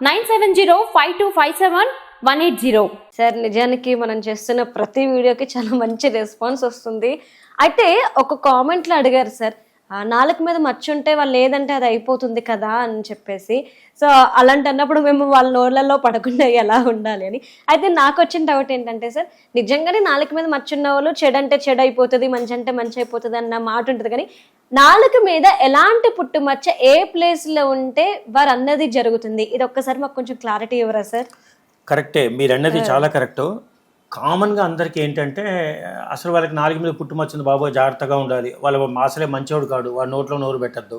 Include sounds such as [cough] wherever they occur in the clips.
nine seven zero five two five seven one eight zero. Sir నిజానికి మనం చేస్తున్న ప్రతి వీడియోకి చాలా మంచి రెస్పాన్స్ వస్తుంది. అయితే ఒక కామెంట్లో అడిగారు సార్ నాలుగు మీద మచ్చ ఉంటే వాళ్ళు లేదంటే అది అయిపోతుంది కదా? అని చెప్పేసి. సో అలాంటి అన్నప్పుడు మేము వాళ్ళ నోళ్ళల్లో పడకుండా ఎలా ఉండాలి అని. అయితే నాకు వచ్చిన డౌట్ ఏంటంటే సార్ నిజంగానే నాలుక మీద మచ్చ ఉన్న వాళ్ళు చెడు అంటే చెడు అయిపోతుంది మంచి అంటే మంచి అయిపోతుంది అన్న మాట ఉంటుంది కానీ నాలుక మీద ఎలాంటి పుట్టుమచ్చ ఏ ప్లేస్లో ఉంటే వారు అన్నది జరుగుతుంది? ఇది ఒక్కసారి మాకు కొంచెం క్లారిటీ ఇవ్వరా సార్? కరెక్టే. మీరు అన్నది చాలా కరెక్ట్. కామన్గా అందరికీ ఏంటంటే అసలు వాళ్ళకి నాలుగు మీద పుట్టుమచ్చింది బాబు జాగ్రత్తగా ఉండాలి. వాళ్ళ అసలే మంచోడు కాడు వాడి నోట్లో నోరు పెట్టద్దు.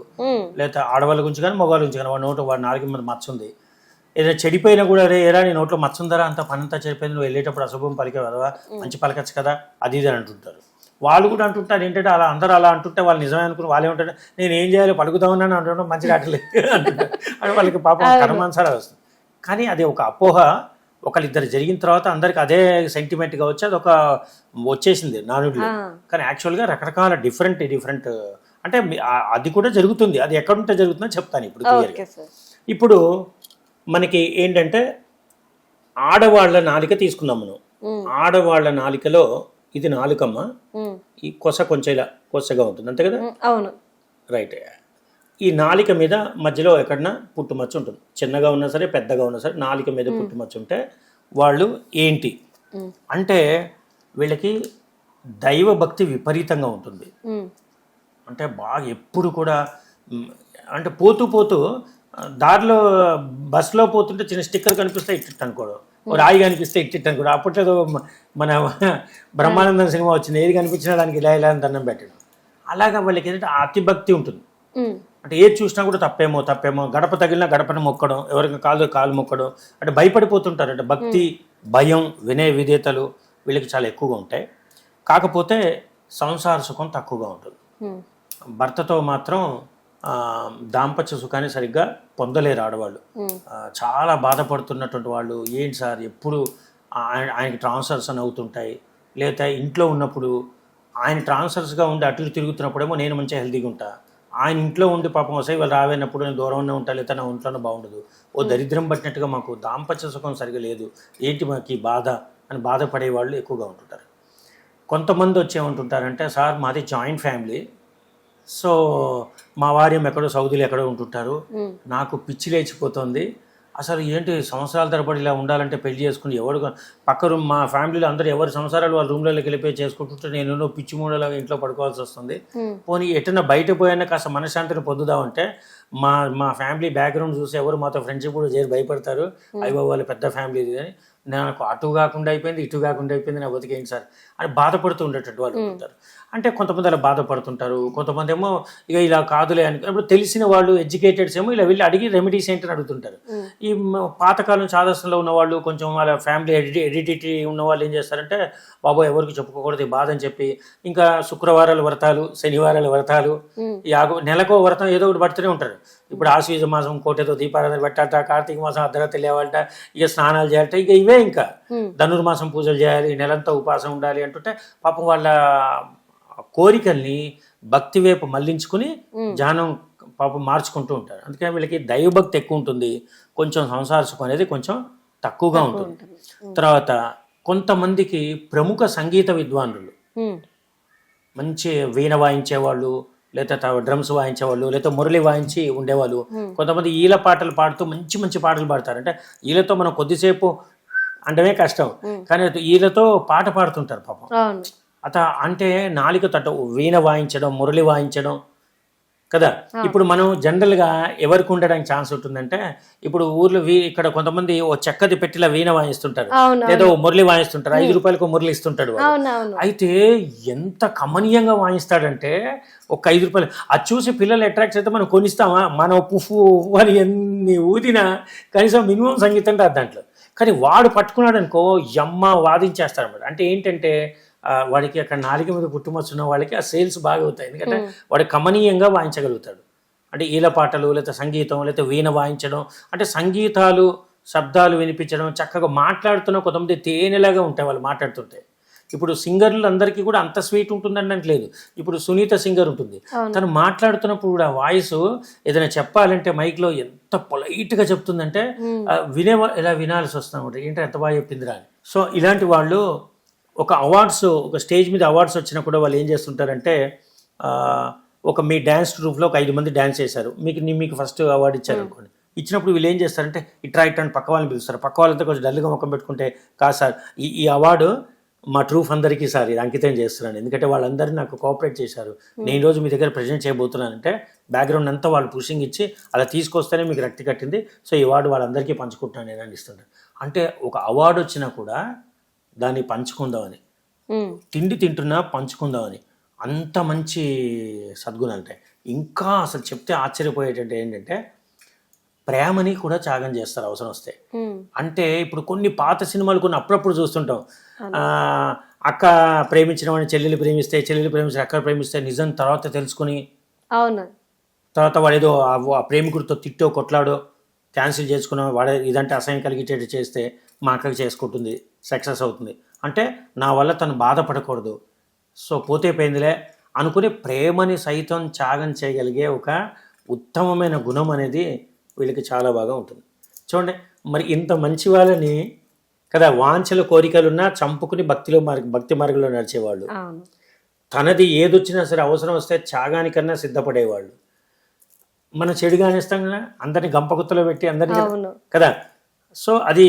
లేదా ఆడవాళ్ళ గురించి కానీ మగవాళ్ళ గురించి కానీ వాడి నోట్లో వాడి నాలుగు మీద మచ్చ ఉంది. ఏదైనా చెడిపోయినా కూడా రే ఏరా నీ నోట్లో మచ్చ ఉందరా? అంత పని అంతా చెడిపోయింది నువ్వు వెళ్ళేటప్పుడు అశుభం పలికే కదా మంచి పలకచ్చు కదా? అది ఇది అని అంటుంటారు. వాళ్ళు కూడా అంటుంటారు ఏంటంటే అలా అందరూ అలా అంటుంటే వాళ్ళు నిజమే అనుకుని వాళ్ళు ఏమంటారు నేను ఏం చేయాలి? పడుకుదామని అంటుంటాం మంచి [laughs] అంటుంటారు. అంటే వాళ్ళకి పాపం కర్మానుసారం వస్తుంది కానీ అది ఒక అపోహ. ఒకళ్ళిద్దరు జరిగిన తర్వాత అందరికి అదే సెంటిమెంట్గా వచ్చి అది ఒక వచ్చేసింది నానుడిలో. ఆ. కానీ యాక్చువల్గా రకరకాల డిఫరెంట్ డిఫరెంట్ అంటే అది కూడా జరుగుతుంది. అది ఎక్కడుంటే జరుగుతుందో చెప్తాను ఇప్పుడు క్లియర్గా ఇప్పుడు మనకి ఏంటంటే ఆడవాళ్ళ నాలిక తీసుకుందాం మనం. ఉమ్, ఆడవాళ్ళ నాలికలో ఇది నాలుకమ్మ. ఈ కొస కొంచెం ఇలా కొసగా ఉంటుంది అంతే కదా? అవును. రైట్. ఈ నాలిక మీద మధ్యలో ఎక్కడన్నా పుట్టుమచ్చ ఉంటుంది. చిన్నగా ఉన్నా సరే పెద్దగా ఉన్నా సరే నాలిక మీద పుట్టుమచ్చ ఉంటే వాళ్ళు ఏంటి? అంటే వీళ్ళకి దైవ భక్తి విపరీతంగా ఉంటుంది. అంటే బాగా ఎప్పుడు కూడా అంటే పోతూ పోతూ దారిలో బస్సులో పోతుంటే చిన్న స్టిక్కర్ కనిపిస్తే ఇట్టిట్ అనుకోవడం రాయి కనిపిస్తే ఇట్టిట్ అనుకోవడం అప్పట్లో మన బ్రహ్మానందం సినిమా వచ్చింది. ఏది కనిపించినా దానికి ఇలా ఇలా అని దండం పెట్టడం. అలాగా వాళ్ళకి ఏంటంటే అతి భక్తి ఉంటుంది. ఉమ్, అంటే ఏది చూసినా కూడా తప్పేమో తప్పేమో. గడప తగిలినా గడపని మొక్కడం ఎవరికి కాలు కాలు మొక్కడం. అంటే భయపడిపోతుంటారు. అంటే భక్తి భయం వినయ విధేతలు వీళ్ళకి చాలా ఎక్కువగా ఉంటాయి. కాకపోతే సంసార సుఖం తక్కువగా ఉంటుంది. భర్తతో మాత్రం దాంపత్య సుఖాన్ని సరిగ్గా పొందలేరు ఆడవాళ్ళు. చాలా బాధపడుతున్నటువంటి వాళ్ళు ఏంటి సార్ ఎప్పుడు ఆయన ఆయనకి ట్రాన్స్ఫర్స్ అని అవుతుంటాయి? లేదా ఇంట్లో ఉన్నప్పుడు ఆయన ట్రాన్స్ఫర్స్గా ఉండి అటు తిరుగుతున్నప్పుడేమో నేను మంచిగా హెల్తీగా ఉంటా. ఆయన ఇంట్లో ఉండి పాపం వస్తాయి వాళ్ళు రావేనప్పుడు నేను దూరంగా ఉంటా లేదా నా ఒంట్లోనే బాగుండదు. ఓ దరిద్రం పట్టినట్టుగా మాకు దాంపత్య సుఖం సరిగా లేదు. ఏంటి మాకు ఈ బాధ? అని బాధపడే వాళ్ళు ఎక్కువగా ఉంటుంటారు. కొంతమంది వచ్చి ఏమంటుంటారంటే సార్ మాది జాయింట్ ఫ్యామిలీ. సో మా వార్యం ఎక్కడో సౌదీలో ఎక్కడో ఉంటుంటారు. నాకు పిచ్చి లేచిపోతుంది. అసలు ఏంటి సంవత్సరాల తరబడి ఇలా ఉండాలంటే పెళ్ళి చేసుకుని ఎవరు పక్క రూమ్ మా ఫ్యామిలీలో అందరూ ఎవరి సంవత్సరాలు వాళ్ళ రూమ్లోకి వెళ్ళిపోయి చేసుకుంటుంటే నేను ఎన్నో పిచ్చి మూడలాగా ఇంట్లో పడుకోవాల్సి వస్తుంది. పోనీ ఎటన్నా బయట పోయినా కాస్త మనశ్శాంతిని పొందుదామంటే మా మా ఫ్యామిలీ బ్యాక్గ్రౌండ్ చూసి ఎవరు మాతో ఫ్రెండ్షిప్ కూడా చేసి భయపడతారు. అయ్యో వాళ్ళ పెద్ద ఫ్యామిలీ అని. నాకు అటు కాకుండా అయిపోయింది ఇటు కాకుండా అయిపోయింది నా బతికేంటి సార్? అని బాధపడుతూ ఉండేటట్టు వాళ్ళు ఉంటారు. అంటే కొంతమంది అలా బాధపడుతుంటారు కొంతమంది ఏమో ఇక ఇలా కాదులే అని ఇప్పుడు తెలిసిన వాళ్ళు ఎడ్యుకేటెడ్స్ ఏమో ఇలా వెళ్ళి అడిగి రెమెడీస్ ఏంటని అడుగుతుంటారు ఈ పాతకాలం చాదస్తంలో ఉన్న వాళ్ళు కొంచెం వాళ్ళ ఫ్యామిలీ ఎడిటి ఎడిటిటీ ఉన్న వాళ్ళు ఏం చేస్తారంటే బాబు ఎవరికి చెప్పుకోకూడదు ఈ బాధ అని చెప్పి ఇంకా శుక్రవారాల వ్రతాలు శనివారాల వ్రతాలు. యాగ నెలకో వ్రతం ఏదో ఒకటి పడుతూనే ఉంటారు ఇప్పుడు ఆశ్వీజ మాసం కోటేదో దీపారాధన పెట్టాట కార్తీక మాసం అర్ధరాత్రి లేవాలట ఇక స్నానాలు చేయాలట ఇక ఇవే ఇంకా. ధనుర్మాసం పూజలు చేయాలి నెలంతా ఉపాసం ఉండాలి అంటుంటే పాపం వాళ్ళ కోరికల్ని భక్తి వైపు మళ్ళించుకుని ధ్యానం పాపం మార్చుకుంటూ ఉంటారు. అందుకని వీళ్ళకి దైవభక్తి ఎక్కువ ఉంటుంది. కొంచెం సంసార సుఖం అనేది కొంచెం తక్కువగా ఉంటుంది. తర్వాత కొంతమందికి ప్రముఖ సంగీత విద్వానులు మంచి వీణ వాయించేవాళ్ళు లేదా డ్రమ్స్ వాయించేవాళ్ళు లేదా మురళి వాయించి ఉండేవాళ్ళు. కొంతమంది ఈల పాటలు పాడుతూ మంచి మంచి పాటలు పాడతారు. అంటే ఈలతో మనం కొద్దిసేపు అంటమే కష్టం. కానీ ఈలతో పాట పాడుతుంటారు పాపం. అత అంటే నాలుక తట్ట వీణ వాయించడం మురళి వాయించడం కదా? ఇప్పుడు మనం జనరల్గా ఎవరికి ఉండడానికి ఛాన్స్ ఉంటుందంటే ఇప్పుడు ఊర్లో వీ ఇక్కడ కొంతమంది ఓ చెక్కది పెట్టిలా వీణ వాయిస్తుంటారు. లేదా ఓ మురళి వాయిస్తుంటారు ఐదు రూపాయలకు మురళి ఇస్తుంటాడు అయితే ఎంత కమనీయంగా వాయిస్తాడంటే ఒక ఐదు రూపాయలు అది చూసి పిల్లలు అట్రాక్ట్ అయితే మనం కొనిస్తామా? మనం పుఫు అని ఎన్ని ఊదినా కనీసం మినిమం సంగీతం రాదు దాంట్లో. కానీ వాడు పట్టుకున్నాడు అనుకో యమ్మ వాదించేస్తాడు అంటే ఏంటంటే వాడికి అక్కడ నాలుక మీద పుట్టుమచ్చున్న వాళ్ళకి ఆ సేల్స్ బాగా అవుతాయి. ఎందుకంటే వాడు కమనీయంగా వాయించగలుగుతాడు. అంటే ఈల పాటలు లేదా సంగీతం లేదా వీణ వాయించడం అంటే సంగీతాలు శబ్దాలు వినిపించడం చక్కగా మాట్లాడుతున్న కొంతమంది తేనెలాగా ఉంటాయి వాళ్ళు మాట్లాడుతుంటే. ఇప్పుడు సింగర్లు అందరికీ కూడా అంత స్వీట్ ఉంటుందని లేదు. ఇప్పుడు సునీత సింగర్ ఉంటుంది. తను మాట్లాడుతున్నప్పుడు కూడా వాయిస్ ఏదైనా చెప్పాలంటే మైక్లో ఎంత పొలైట్గా చెప్తుందంటే వినే ఇలా వినాల్సి వస్తుంది ఏంటంటే ఎంత బాగా చెప్పిందిరా అని. సో ఇలాంటి వాళ్ళు ఒక అవార్డ్స్ ఒక స్టేజ్ మీద అవార్డ్స్ వచ్చినా కూడా వాళ్ళు ఏం చేస్తుంటారంటే ఒక మీ డ్యాన్స్ ట్రూప్లో ఒక ఐదు మంది డ్యాన్స్ చేశారు. మీకు మీకు ఫస్ట్ అవార్డు ఇచ్చారు అనుకోండి. ఇచ్చినప్పుడు వీళ్ళు ఏం చేస్తారంటే ఇట్రా ఇట్రా అని పక్క వాళ్ళని పిలుస్తారు. పక్క వాళ్ళంతా కొంచెం డల్గా ముఖం పెట్టుకుంటే కాదు సార్ ఈ ఈ అవార్డు మా ట్రూఫ్ అందరికీ సార్ ఇది అంకితం చేస్తున్నాను. ఎందుకంటే వాళ్ళందరూ నాకు కోఆపరేట్ చేశారు. నేను రోజు మీ దగ్గర ప్రజెంట్ చేయబోతున్నానంటే బ్యాక్గ్రౌండ్ అంతా వాళ్ళు పుషింగ్ ఇచ్చి అలా తీసుకొస్తేనే మీకు రక్తి కట్టింది. సో ఈ అవార్డు వాళ్ళందరికీ పంచుకుంటున్నాను నేను అని ఇస్తుంటాను అంటే ఒక అవార్డు వచ్చినా కూడా దాన్ని పంచుకుందామని. తిండి తింటున్నా పంచుకుందామని. అంత మంచి సద్గుణాలు ఉంటాయి. ఇంకా అసలు చెప్తే ఆశ్చర్యపోయేటంటే ఏంటంటే ప్రేమని కూడా త్యాగం చేస్తారు అవసరం వస్తే. అంటే ఇప్పుడు కొన్ని పాత సినిమాలు కొన్ని అప్పుడప్పుడు చూస్తుంటాం. ఆ, అక్క ప్రేమించిన వాడిని చెల్లెలు ప్రేమిస్తే చెల్లెలు ప్రేమిస్తే అక్క ప్రేమిస్తే నిజం తర్వాత తెలుసుకుని అవును. తర్వాత వాడు ఏదో ప్రేమికుడితో తిట్టో కొట్లాడో క్యాన్సిల్ చేసుకున్నా వాడే ఇదంటే అసహ్యం కలిగేటట్టు చేస్తే మా అక్కకి చేసుకుంటుంది సక్సెస్ అవుతుంది. అంటే నా వల్ల తను బాధపడకూడదు. సో పోతే పోయిందిలే అనుకుని ప్రేమని సైతం త్యాగం చేయగలిగే ఒక ఉత్తమమైన గుణం అనేది వీళ్ళకి చాలా బాగా ఉంటుంది. చూడండి మరి ఇంత మంచి వాళ్ళని కదా వాంఛల కోరికలున్నా చంపుకుని భక్తిలో మార్గ భక్తి మార్గంలో నడిచేవాళ్ళు. తనది ఏదొచ్చినా సరే అవసరం వస్తే త్యాగానికన్నా సిద్ధపడేవాళ్ళు. మనం చెడు కానిస్తాం కదా అందరిని గంపగుత్తలో పెట్టి అందరినీ కదా సో అది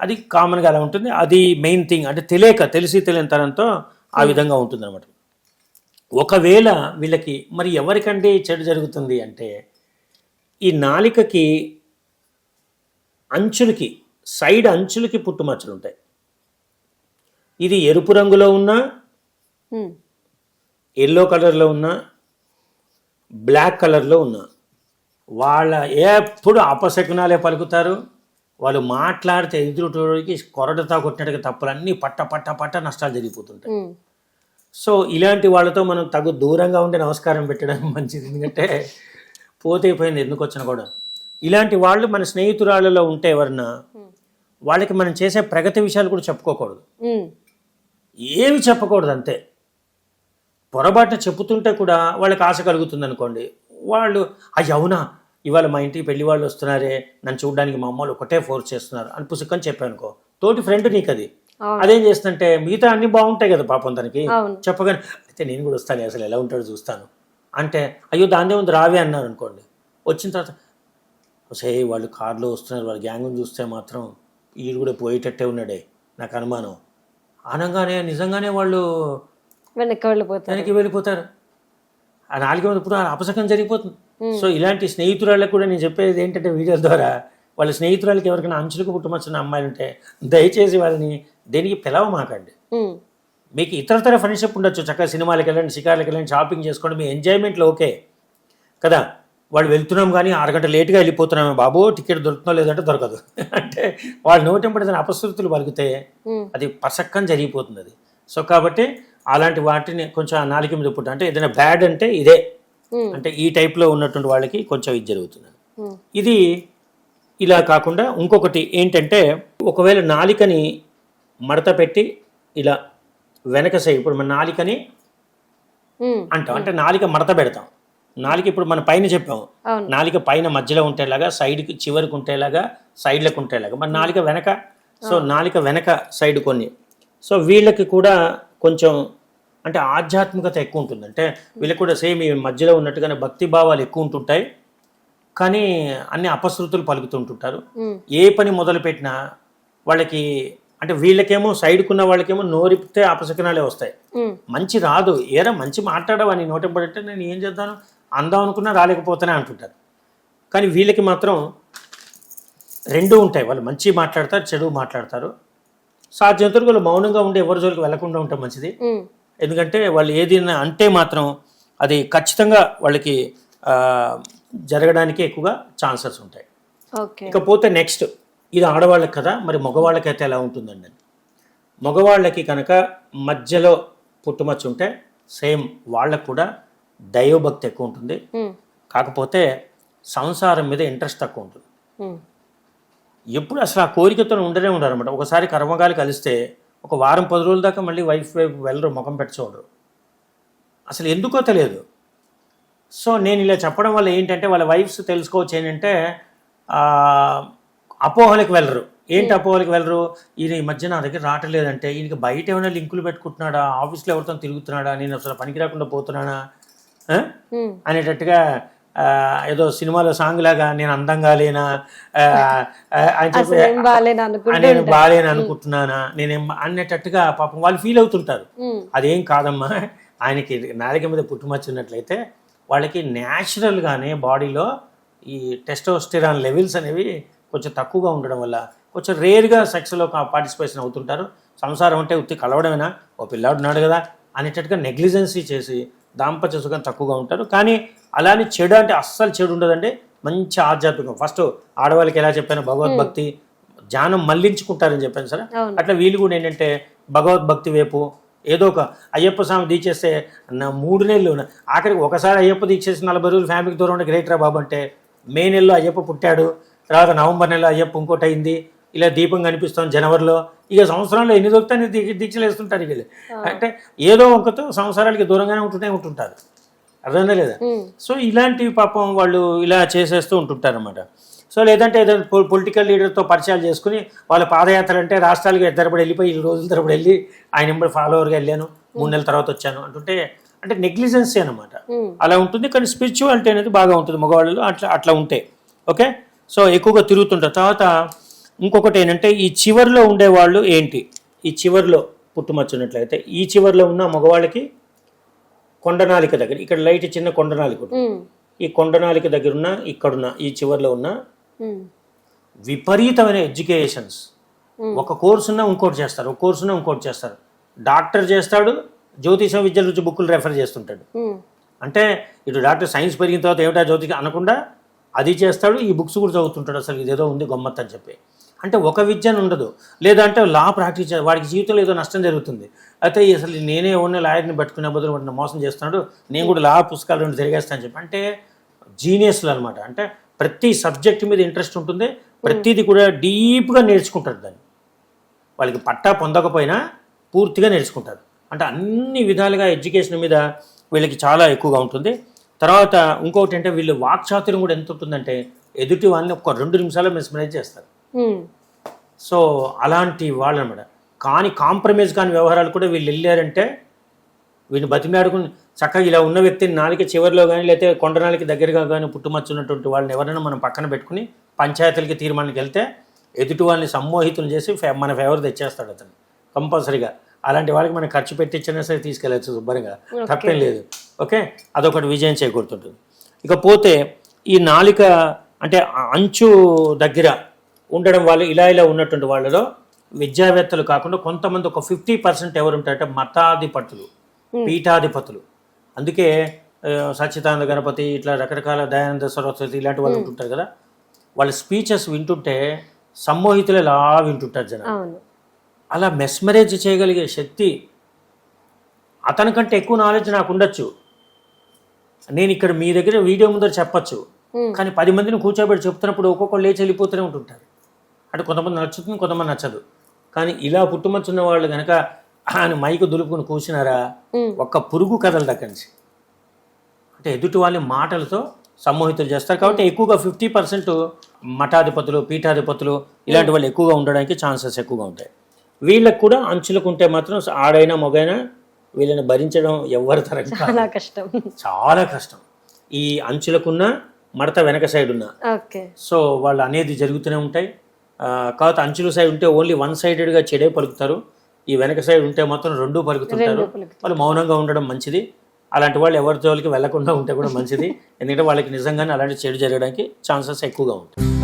అది కామన్గా అలా ఉంటుంది. అది మెయిన్ థింగ్. అంటే తెలియక తెలిసి తెలియని తనంతో ఆ విధంగా ఉంటుంది అనమాట ఒకవేళ వీళ్ళకి మరి ఎవరికంటే చెడు జరుగుతుంది అంటే ఈ నాలికకి అంచులకి సైడ్ అంచులకి పుట్టుమచ్చలు ఉంటాయి. ఇది ఎరుపు రంగులో ఉన్నా ఉమ్, ఎల్లో కలర్లో ఉన్న బ్లాక్ కలర్లో ఉన్న వాళ్ళ ఎప్పుడు అపశకునాలే పలుకుతారు. వాళ్ళు మాట్లాడితే ఎదురుటోడికి కొరడతా కొట్టినట్టుగా తప్పులన్నీ పట్ట పట్ట పట్ట నష్టాలు జరిగిపోతుంటాయి. సో ఇలాంటి వాళ్ళతో మనం తగు దూరంగా ఉండి నమస్కారం పెట్టడం [laughs] మంచిది. ఎందుకంటే పోతే పోయింది ఎందుకు వచ్చిన కూడా. ఇలాంటి వాళ్ళు మన స్నేహితురాళ్ళలో ఉంటే ఎవరన్నా వాళ్ళకి మనం చేసే ప్రగతి విషయాలు కూడా చెప్పుకోకూడదు. ఏమి చెప్పకూడదు అంతే. పొరపాటున చెప్పుతుంటే కూడా వాళ్ళకి ఆశ కలుగుతుంది అనుకోండి వాళ్ళు అవునా? ఇవాళ మా ఇంటికి పెళ్ళి వాళ్ళు వస్తున్నారే నన్ను చూడడానికి మా అమ్మలు ఒకటే ఫోర్స్ చేస్తున్నారు అని పుసుకని చెప్పాను అనుకో. తోటి ఫ్రెండ్ నీకు అది. అదేం చేస్తుంటే మిగతా అన్ని బాగుంటాయి కదా పాపం తనకి. చెప్పగానే అయితే నేను కూడా వస్తాను అసలు ఎలా ఉంటాడో చూస్తాను. అంటే అయ్యో దాందే ఉంది రావే అన్నారు అనుకోండి. వచ్చిన తర్వాత సే వాళ్ళు కార్లో వస్తున్నారు వాళ్ళ గ్యాంగ్ని చూస్తే మాత్రం వీడు కూడా పోయేటట్టే ఉన్నాడే నాకు అనుమానం. అనగానే నిజంగానే వాళ్ళు వెనక్కి వెళ్ళిపోతారు. దానికి వెళ్ళిపోతారు. ఆ నాలుగు మంది ఇప్పుడు ఆ అపసకం జరిగిపోతుంది. సో ఇలాంటి స్నేహితురాళ్ళకు కూడా నేను చెప్పేది ఏంటంటే వీడియోల ద్వారా వాళ్ళ స్నేహితురాలకి ఎవరికైనా అంచులకు పుట్టమచ్చిన అమ్మాయిలు ఉంటే దయచేసి వాళ్ళని దేనికి పిలవమాకండి ఉమ్, మీకు ఇతరతర ఫ్రెండ్షిప్ ఉండొచ్చు. చక్కగా సినిమాలకు వెళ్ళండి షికార్లకు వెళ్ళండి షాపింగ్ చేసుకోండి మీ ఎంజాయ్మెంట్లో ఓకే. కదా వాళ్ళు వెళ్తున్నాం కానీ అరగంట లేట్గా వెళ్ళిపోతున్నామే బాబు టికెట్ దొరుకుతుందో లేదంటే దొరకదు. [laughs] అంటే వాళ్ళు నోటెంపడి దాని అపశృతులు పలికితే అది పసక్కని జరిగిపోతుంది అది. సో కాబట్టి అలాంటి వాటిని కొంచెం ఆ నాలుక మీద పుట్ట అంటే ఏదైనా బ్యాడ్ అంటే ఇదే. అంటే ఈ టైప్లో ఉన్నటువంటి వాళ్ళకి కొంచెం ఇది జరుగుతుంది. ఇది ఇలా కాకుండా ఇంకొకటి ఏంటంటే ఒకవేళ నాలికని మడత పెట్టి ఇలా వెనక సైడ్ ఇప్పుడు మన నాలికని అంటాం. అంటే నాలిక మడత పెడతాం. నాలిక ఇప్పుడు మన పైన చెప్పాం. అవును. నాలిక పైన మధ్యలో ఉంటేలాగా సైడ్కి చివరికి ఉంటేలాగా సైడ్లకు ఉంటేలాగా. మన నాలిక వెనక సో నాలిక వెనక సైడ్ కొన్ని. సో వీళ్ళకి కూడా కొంచెం అంటే ఆధ్యాత్మికత ఎక్కువ ఉంటుంది. అంటే వీళ్ళకి కూడా సేమ్ ఈ మధ్యలో ఉన్నట్టుగానే భక్తి భావాలు ఎక్కువ ఉంటుంటాయి. కానీ అన్ని అపశృతులు పలుకుతుంటుంటారు ఏ పని మొదలుపెట్టినా వాళ్ళకి అంటే వీళ్ళకేమో సైడ్కున్న వాళ్ళకేమో నోరిపితే అపశకనాలే వస్తాయి. మంచి రాదు. ఏరా మంచి మాట్లాడవని నోట పడితే నేను ఏం చేద్దాను? అందాం అనుకున్నా రాలేకపోతేనే అంటుంటారు. కానీ వీళ్ళకి మాత్రం రెండూ ఉంటాయి. వాళ్ళు మంచి మాట్లాడతారు చెడు మాట్లాడతారు. సాధ్యంతరకు వాళ్ళు మౌనంగా ఉండి ఎవరి జోలికి వెళ్ళకుండా ఉంటే మంచిది. ఎందుకంటే వాళ్ళు ఏది అంటే మాత్రం అది ఖచ్చితంగా వాళ్ళకి జరగడానికి ఎక్కువగా ఛాన్సెస్ ఉంటాయి. ఇకపోతే నెక్స్ట్ ఇది ఆడవాళ్ళకి కదా మరి మగవాళ్ళకైతే ఎలా ఉంటుందండి? మగవాళ్ళకి కనుక మధ్యలో పుట్టుమచ్చ ఉంటే సేమ్ వాళ్ళకు కూడా దైవభక్తి ఎక్కువ ఉంటుంది. కాకపోతే సంసారం మీద ఇంట్రెస్ట్ తక్కువ ఉంటుంది. ఎప్పుడు అసలు ఆ కోరికతో ఉండనే ఉండరు అనమాట ఒకసారి కర్మగాలి కలిస్తే ఒక వారం పది రోజుల దాకా మళ్ళీ వైఫ్ వైపు వెళ్ళరు ముఖం పెట్టి చూడరు అసలు ఎందుకో తెలియదు. సో నేను ఇలా చెప్పడం వల్ల ఏంటంటే వాళ్ళ వైఫ్స్ తెలుసుకోవచ్చు ఏంటంటే అపోహలకు వెళ్ళరు. ఏంటి అపోహలకు వెళ్ళరు? ఈయన ఈ మధ్య నా దగ్గర రావట్లేదంటే ఈయనకి బయట ఏమైనా లింకులు పెట్టుకుంటున్నాడా? ఆఫీస్లో ఎవరితో తిరుగుతున్నాడా? నేను అసలు పనికి రాకుండా పోతున్నానా? ఉమ్, అనేటట్టుగా ఏదో సినిమాలో సాంగ్ లాగా నేను అందంగా లేనా చెప్పి నేను బాగాలేను అనుకుంటున్నానా నేనేం అనేటట్టుగా పాపం వాళ్ళు ఫీల్ అవుతుంటారు. అదేం కాదమ్మా ఆయనకి నాలిక మీద పుట్టుమచ్చినట్లయితే వాళ్ళకి న్యాచురల్గానే బాడీలో ఈ టెస్టోస్టిరాన్ లెవెల్స్ అనేవి కొంచెం తక్కువగా ఉండడం వల్ల కొంచెం రేర్గా సెక్స్లో పార్టిసిపేషన్ అవుతుంటారు. సంసారం అంటే ఉత్తి కలవడమేనా? ఓ పిల్లాడు ఉన్నాడు కదా అనేటట్టుగా నెగ్లిజెన్సీ చేసి దాంపత్య సుఖం తక్కువగా ఉంటారు. కానీ అలానే చెడు అంటే అస్సలు చెడు ఉండదండి. మంచి ఆధ్యాత్మికం. ఫస్ట్ ఆడవాళ్ళకి ఎలా చెప్పాను భగవద్భక్తి ధ్యానం మళ్ళించుకుంటారని చెప్పాను సరే. అట్లా వీళ్ళు కూడా ఏంటంటే భగవద్భక్తి వైపు ఏదో ఒక అయ్యప్ప స్వామి దీక్షేస్తే నా మూడు నెలలు ఆఖరికి ఒకసారి అయ్యప్ప దీక్షేసి నలభై రోజులు ఫ్యామిలీకి దూరం ఉండే గ్రేట్ రా బాబు అంటే మే నెలలో అయ్యప్ప పుట్టాడు తర్వాత నవంబర్ నెలలో అయ్యప్ప ఇంకోటి అయింది ఇలా దీపం కనిపిస్తాం జనవరిలో. ఇక సంవత్సరంలో ఎన్ని దొరుకుతాయి దీక్ష దీక్షలు వేస్తుంటారు వీళ్ళు. అంటే ఏదో ఒకతో సంవత్సరాలకి దూరంగానే ఉంటూనే ఉంటుంటారు. అర్థమైందా లేదా? సో ఇలాంటివి పాపం వాళ్ళు ఇలా చేసేస్తూ ఉంటుంటారు అనమాట సో లేదంటే ఏదైనా పొలిటికల్ లీడర్తో పరిచయాలు చేసుకుని వాళ్ళ పాదయాత్ర అంటే రాష్ట్రాలకు తరబడి వెళ్ళిపోయి ఈ రోజుల తరబడి వెళ్ళి ఆయన ఎంబడి ఫాలోవర్గా వెళ్ళాను మూడు నెలల తర్వాత వచ్చాను అంటుంటే అంటే నెగ్లిజెన్సీ అనమాట అలా ఉంటుంది కానీ స్పిరిచువాలిటీ అనేది బాగా ఉంటుంది మగవాళ్ళు అట్లా అట్లా ఉంటే. ఓకే? సో ఎక్కువగా తిరుగుతుంటారు. తర్వాత ఇంకొకటి ఏంటంటే ఈ చివర్లో ఉండేవాళ్ళు ఏంటి? ఈ చివర్లో పుట్టుమచ్చున్నట్లయితే ఈ చివర్లో ఉన్న మగవాళ్ళకి కొండనాలిక దగ్గర ఇక్కడ లైట్ చిన్న కొండనాలిక ఈ కొండనాలిక దగ్గర ఉన్న ఇక్కడున్న ఈ చివర్లో ఉన్న విపరీతమైన ఎడ్యుకేషన్స్. ఒక కోర్సు ఉన్నా ఇంకోటి చేస్తారు ఒక కోర్సు ఉన్నా ఇంకోటి చేస్తారు. డాక్టర్ చేస్తాడు జ్యోతిష విద్యల నుంచి బుక్కులు రెఫర్ చేస్తుంటాడు. అంటే ఇటు డాక్టర్ సైన్స్ పెరిగిన తర్వాత ఏమిటా జ్యోతికి అనకుండా అది చేస్తాడు ఈ బుక్స్ కూడా చదువుతుంటాడు అసలు ఇదేదో ఉంది గమ్మత్ అని చెప్పి. అంటే ఒక విద్యను ఉండదు. లేదంటే లా ప్రాక్టీస్ వాడికి జీవితంలో ఏదో నష్టం జరుగుతుంది. అయితే అసలు నేనే ఉన్న లాయర్ని పట్టుకునే బదులు వాటిని మోసం చేస్తున్నాడు. నేను కూడా లా పుస్తకాలు రెండు తిరిగేస్తాను చెప్పి. అంటే జీనియస్లు అనమాట అంటే ప్రతి సబ్జెక్ట్ మీద ఇంట్రెస్ట్ ఉంటుంది. ప్రతిదీ కూడా డీప్గా నేర్చుకుంటారు దాన్ని. వాళ్ళకి పట్టా పొందకపోయినా పూర్తిగా నేర్చుకుంటారు. అంటే అన్ని విధాలుగా ఎడ్యుకేషన్ మీద వీళ్ళకి చాలా ఎక్కువగా ఉంటుంది. తర్వాత ఇంకొకటి అంటే వీళ్ళు వాక్చాతుర్యం కూడా ఎంత ఉంటుందంటే ఎదుటి వాళ్ళని ఒక రెండు నిమిషాలు మెస్మరైజ్ చేస్తారు. సో అలాంటి వాళ్ళు అనమాట కానీ కాంప్రమైజ్ కాని వ్యవహారాలు కూడా వీళ్ళు వెళ్ళారంటే వీళ్ళు బతిమాడుకుని చక్కగా ఇలా ఉన్న వ్యక్తిని నాలిక చివరిలో కానీ లేకపోతే కొండనాలికి దగ్గరగా కానీ పుట్టుమచ్చున్నటువంటి వాళ్ళని ఎవరైనా మనం పక్కన పెట్టుకుని పంచాయతీలకి తీర్మానానికి వెళ్తే ఎదుటి వాళ్ళని సమ్మోహితులు చేసి ఫే- మన ఫేవర్ తెచ్చేస్తాడు అతను. కంపల్సరీగా. అలాంటి వాళ్ళకి మనం ఖర్చు పెట్టించినా సరే తీసుకెళ్ళచ్చు శుభ్రంగా. తప్పేం లేదు. ఓకే? అదొకటి విజయం చేకూరుతుంటుంది. ఇకపోతే ఈ నాలిక అంటే అంచు దగ్గర ఉండడం వాళ్ళు ఇలా ఇలా ఉన్నటువంటి వాళ్ళలో విద్యావేత్తలు కాకుండా కొంతమంది ఒక ఫిఫ్టీ పర్సెంట్ ఎవరు ఉంటారంటే మతాధిపతులు పీఠాధిపతులు. అందుకే సచ్చిదానంద గణపతి ఇట్లా రకరకాల దయానంద సరస్వతి ఇలాంటి వాళ్ళు ఉంటుంటారు కదా. వాళ్ళ స్పీచెస్ వింటుంటే సమ్మోహితులు ఎలా వింటుంటారు జనం అలా మెస్మరైజ్ చేయగలిగే శక్తి అతనికంటే ఎక్కువ నాలెడ్జ్ నాకు ఉండొచ్చు. నేను ఇక్కడ మీ దగ్గర వీడియో ముందర చెప్పచ్చు. కానీ పది మందిని కూర్చోబెట్టి చెప్తున్నప్పుడు ఒక్కొక్కరు లేచి వెళ్ళిపోతూనే ఉంటుంటారు. అంటే కొంతమంది నచ్చుతుంది కొంతమంది నచ్చదు. కానీ ఇలా పుట్టుమచ్చున్న వాళ్ళు కనుక ఆయన మైకు దులుపుకుని కూర్చున్నారా. ఒక్క పురుగు కథలు దక్కడి నుంచి. అంటే ఎదుటి వాళ్ళ మాటలతో సమ్మోహితులు చేస్తారు. కాబట్టి ఎక్కువగా ఫిఫ్టీ పర్సెంట్ మఠాధిపతులు పీఠాధిపతులు ఇలాంటి వాళ్ళు ఎక్కువగా ఉండడానికి ఛాన్సెస్ ఎక్కువగా ఉంటాయి. వీళ్ళకి కూడా అంచులకు ఉంటే మాత్రం ఆడైనా మొగైనా వీళ్ళని భరించడం ఎవరి తరం. చాలా కష్టం. చాలా కష్టం. ఈ అంచులకున్న మడత వెనక సైడ్ ఉన్న సో వాళ్ళు అనేది జరుగుతూనే ఉంటాయి. కాకపోతే అంచుల సైడ్ ఉంటే ఓన్లీ వన్ సైడెడ్గా చెడే పలుకుతారు. ఈ వెనక సైడ్ ఉంటే మాత్రం రెండు పలుకుతుంటారు. వాళ్ళు మౌనంగా ఉండడం మంచిది. అలాంటి వాళ్ళు ఎవరి జోలికి వెళ్ళకుండా ఉంటే కూడా మంచిది. ఎందుకంటే వాళ్ళకి నిజంగానే అలాంటి చెడు జరగడానికి ఛాన్సెస్ ఎక్కువగా ఉంటాయి.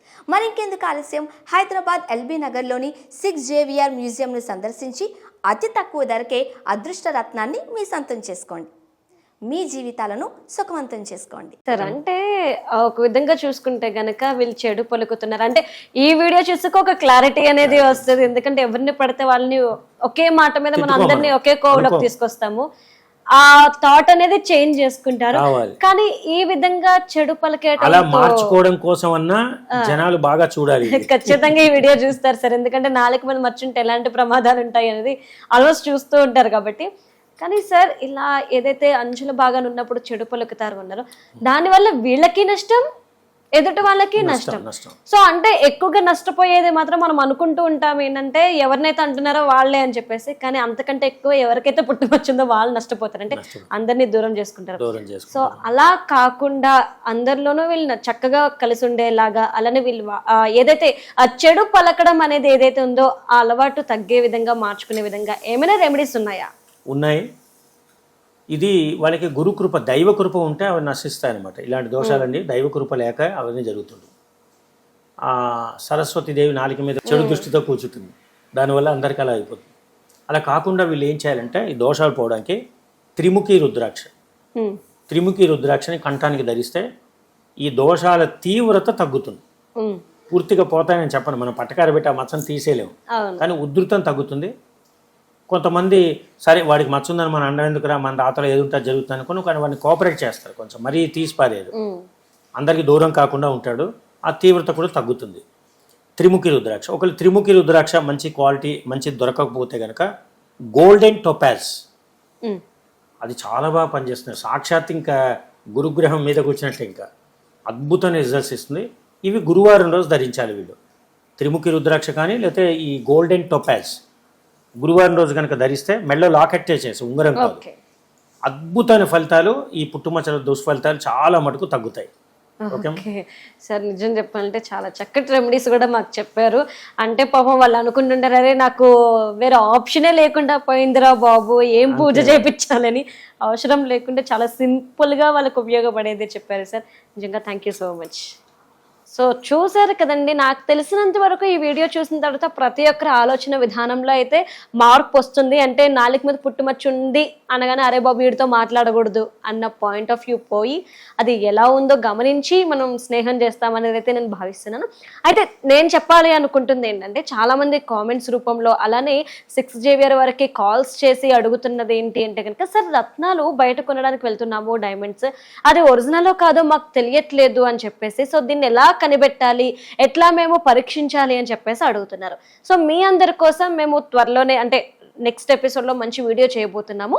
మరింకెందుకు ఆలస్యం? హైదరాబాద్ ఎల్బీ నగర్లోని సిక్స్ జేవిఆర్ మ్యూజియంను సందర్శించి అతి తక్కువ ధరకే అదృష్ట రత్నాన్ని మీ సొంతం చేసుకోండి. మీ జీవితాలను సుఖవంతం చేసుకోండి. సార్ అంటే ఒక విధంగా చూసుకుంటే గనక వీళ్ళు చెడు పలుకుతున్నారు. అంటే ఈ వీడియో చూసాక ఒక క్లారిటీ అనేది వస్తుంది. ఎందుకంటే ఎవరిని పడితే వాళ్ళని ఒకే మాట మీద మనం. అందరినీ ఒకే కోవలోకి. తీసుకొస్తాము. ఆ థాట్ అనేది చేంజ్ చేసుకుంటారు. కానీ ఈ విధంగా చెడు అలా పలికేయటం మార్చుకోవడం కోసం అన్నా జనాలు బాగా చూడాలి. ఖచ్చితంగా ఈ వీడియో చూస్తారు సార్ ఎందుకంటే నాలుగు మంది మర్చుంటే ఎలాంటి ప్రమాదాలు ఉంటాయి అనేది ఆల్మోస్ట్ చూస్తూ ఉంటారు కాబట్టి కానీ సార్ ఇలా ఏదైతే అంచుల భాగాన్ని ఉన్నప్పుడు చెడు పలుకుతారు అన్నారో దానివల్ల వీళ్ళకి నష్టం ఎదుటి వాళ్ళకి నష్టం సో అంటే ఎక్కువగా నష్టపోయేది మాత్రం మనం అనుకుంటూ ఉంటాం ఏంటంటే ఎవరినైతే అంటున్నారో వాళ్ళే అని చెప్పేసి కానీ అంతకంటే ఎక్కువ ఎవరికైతే పుట్టుకొచ్చిందో వాళ్ళు నష్టపోతారు. అంటే అందరినీ దూరం చేసుకుంటారు. సో అలా కాకుండా అందరిలోనూ వీళ్ళు చక్కగా కలిసి ఉండేలాగా అలానే వీళ్ళు ఏదైతే ఆ చెడు పలకడం అనేది ఏదైతే ఉందో ఆ అలవాటు తగ్గే విధంగా మార్చుకునే విధంగా ఏమైనా రెమెడీస్ ఉన్నాయా? ఉన్నాయి. ఇది వాళ్ళకి గురుకృప దైవ కృప ఉంటే అవి నశిస్తాయి అనమాట ఇలాంటి దోషాలన్నీ దైవ కృప లేక అవన్నీ జరుగుతుంది ఆ సరస్వతి దేవి నాలుక మీద చెడు దృష్టితో కూర్చుంటుంది. దానివల్ల అందరికీ అలా అయిపోతుంది. అలా కాకుండా వీళ్ళు ఏం చేయాలంటే ఈ దోషాలు పోవడానికి త్రిముఖి రుద్రాక్ష. త్రిముఖి రుద్రాక్షని కంఠానికి ధరిస్తే ఈ దోషాల తీవ్రత తగ్గుతుంది. పూర్తిగా పోతాయని చెప్పను. మనం పట్టకార పెట్టి ఆ మచ్చను తీసేయలేము. కానీ ఉధృతం తగ్గుతుంది. కొంతమంది సరే వాడికి మచ్చ ఉందని మనం అండం ఎందుకురా మన రాతలో ఏది ఉంటే అది జరుగుతుంది అనుకుని కానీ వాడిని కోఆపరేట్ చేస్తారు కొంచెం. మరీ తీసి పారేరు హ్మ్. అందరికీ దూరం కాకుండా ఉంటాడు. ఆ తీవ్రత కూడా తగ్గుతుంది. త్రిముఖి రుద్రాక్ష. ఒకవేళ త్రిముఖి రుద్రాక్ష మంచి క్వాలిటీ మంచి దొరకకపోతే కనుక గోల్డెన్ టొపాజ్. హ్మ్. అది చాలా బాగా పనిచేస్తుంది. సాక్షాత్ ఇంకా గురుగ్రహం మీద కూర్చున్నట్టు ఇంకా. అద్భుతమైన రిజల్ట్స్ ఇస్తుంది. ఇవి గురువారం రోజు ధరించాలి వీళ్ళు. త్రిముఖి రుద్రాక్ష కానీ లేకపోతే ఈ గోల్డెన్ టొపాజ్. గురువారం రోజు కనుక ధరిస్తే మెడలో లాకెట్ చేసేసి ఉంగరం కాదు. అద్భుతమైన ఫలితాలు ఈ పుట్టుమచ్చల దుష్ఫలితాలు చాలా మటుకు తగ్గుతాయి. సార్ నిజం చెప్పాలంటే చాలా చక్కటి రెమెడీస్ కూడా మాకు చెప్పారు. అంటే పాపం వాళ్ళు అనుకుంటుంటారు అరే నాకు వేరే ఆప్షనే లేకుండా పోయిందిరా బాబు ఏం పూజ చేయించాలని అవసరం లేకుండా చాలా simple గా వాళ్ళకు ఉపయోగపడేది చెప్పారు సార్. నిజంగా thank you so much so చూసారు కదండి. నాకు తెలిసినంత వరకు ఈ వీడియో చూసిన తర్వాత ప్రతి ఒక్కరి ఆలోచన విధానంలో అయితే మార్పు వస్తుంది. అంటే నాలుగు మీద పుట్టుమచ్చు ఉంది అనగానే అరే బాబు వీడితో మాట్లాడకూడదు అన్న పాయింట్ ఆఫ్ వ్యూ పోయి అది ఎలా ఉందో గమనించి మనం స్నేహం చేస్తామనేది అయితే నేను భావిస్తున్నాను. అయితే నేను చెప్పాలి అనుకుంటుంది ఏంటంటే చాలామంది కామెంట్స్ రూపంలో అలానే సిక్స్ జేవియర్ వరకు కాల్స్ చేసి అడుగుతున్నది ఏంటి అంటే కనుక సార్ రత్నాలు బయట కొనడానికి వెళ్తున్నాము డైమండ్స్ అది ఒరిజినలో కాదో మాకు తెలియట్లేదు అని చెప్పేసి సో దీన్ని ఎలా కనిపెట్టాలి ఎట్లా మేము పరీక్షించాలి అని చెప్పేసి అడుగుతున్నారు. సో మీ అందరి కోసం మేము త్వరలోనే అంటే నెక్స్ట్ ఎపిసోడ్లో మంచి వీడియో చేయబోతున్నాము.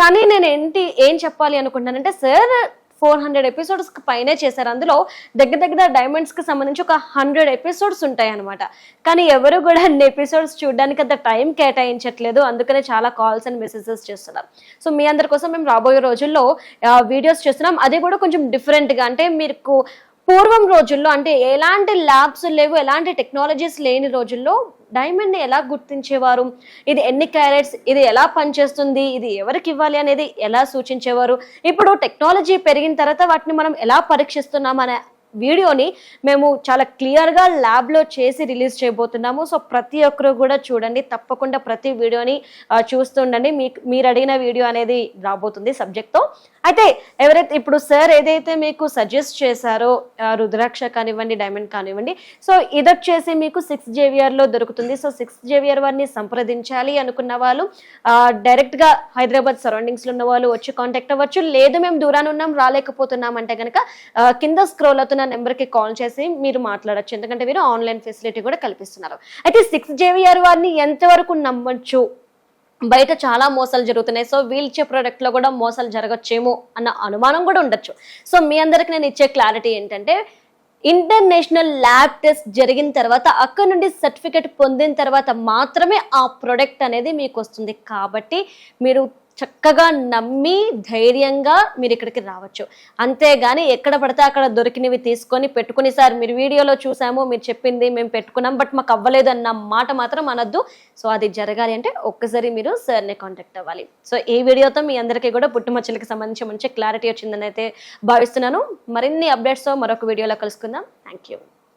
కానీ నేను ఏంటి ఏం చెప్పాలి అనుకుంటున్నానంటే సార్ ఫోర్ హండ్రెడ్ ఎపిసోడ్స్ పైనే చేశారు. అందులో దగ్గర దగ్గర డైమండ్స్కి సంబంధించి ఒక హండ్రెడ్ ఎపిసోడ్స్ ఉంటాయి అనమాట కానీ ఎవరు కూడా అన్ని ఎపిసోడ్స్ చూడడానికి అంత టైం కేటాయించట్లేదు. అందుకనే చాలా కాల్స్ అండ్ మెసేజెస్ చేస్తున్నారు. సో మీ అందరి కోసం మేము రాబోయే రోజుల్లో వీడియోస్ చేస్తున్నాం. అది కూడా కొంచెం డిఫరెంట్గా అంటే మీకు పూర్వం రోజుల్లో అంటే ఎలాంటి ల్యాబ్స్ లేవు ఎలాంటి టెక్నాలజీస్ లేని రోజుల్లో డైమండ్ని ఎలా గుర్తించేవారు? ఇది ఎన్ని క్యారెట్స్ ఇది ఎలా పనిచేస్తుంది ఇది ఎవరికి ఇవ్వాలి అనేది ఎలా సూచించేవారు? ఇప్పుడు టెక్నాలజీ పెరిగిన తర్వాత వాటిని మనం ఎలా పరీక్షిస్తున్నాం అనే వీడియోని మేము చాలా క్లియర్గా ల్యాబ్లో చేసి రిలీజ్ చేయబోతున్నాము. సో ప్రతి ఒక్కరు కూడా చూడండి. తప్పకుండా ప్రతి వీడియోని చూస్తుండండి మీకు మీరు అడిగిన వీడియో అనేది రాబోతుంది సబ్జెక్ట్తో. అయితే ఎవరైతే ఇప్పుడు సార్ ఏదైతే మీకు సజెస్ట్ చేశారో రుద్రాక్ష కానివ్వండి డైమండ్ కానివ్వండి సో ఇది వచ్చేసి మీకు సిక్స్లో దొరుకుతుంది. సో సిక్స్ జేవియర్ వారిని సంప్రదించాలి అనుకున్న వాళ్ళు డైరెక్ట్గా గా హైదరాబాద్ సరౌండింగ్స్లో ఉన్న వాళ్ళు వచ్చి కాంటాక్ట్ అవ్వచ్చు. లేదు మేము దూరాన్ని ఉన్నాం రాలేకపోతున్నాం అంటే కనుక కింద స్క్రోల్ అవుతున్న నెంబర్కి కాల్ చేసి మీరు మాట్లాడచ్చు. ఎందుకంటే మీరు ఆన్లైన్ ఫెసిలిటీ కూడా కల్పిస్తున్నారు. అయితే సిక్స్ జేవిఆర్ వారిని ఎంతవరకు నమ్మొచ్చు? బయట చాలా మోసాలు జరుగుతున్నాయి. సో వీళ్ళు ఇచ్చే ప్రోడక్ట్లో కూడా మోసాలు జరగచ్చేమో అన్న అనుమానం కూడా ఉండొచ్చు. సో మీ అందరికి నేను ఇచ్చే క్లారిటీ ఏంటంటే ఇంటర్నేషనల్ ల్యాబ్ టెస్ట్ జరిగిన తర్వాత అక్కడ నుండి సర్టిఫికెట్ పొందిన తర్వాత మాత్రమే ఆ ప్రోడక్ట్ అనేది మీకు వస్తుంది. కాబట్టి మీరు చక్కగా నమ్మి ధైర్యంగా మీరు ఇక్కడికి రావచ్చు. అంతేగాని ఎక్కడ పడితే అక్కడ దొరికినవి తీసుకొని పెట్టుకుని సార్ మీరు వీడియోలో చూసాము మీరు చెప్పింది మేము పెట్టుకున్నాం బట్ మాకు అవ్వలేదు అన్న మాట మాత్రం అనొద్దు. సో అది జరగాలి అంటే ఒక్కసారి మీరు సార్ని కాంటాక్ట్ అవ్వాలి. సో ఈ వీడియోతో మీ అందరికీ కూడా పుట్టుమచ్చలకి సంబంధించి మంచి క్లారిటీ వచ్చిందని అయితే భావిస్తున్నాను. మరిన్ని అప్డేట్స్తో మరొక వీడియోలో కలుసుకుందాం. Thank you.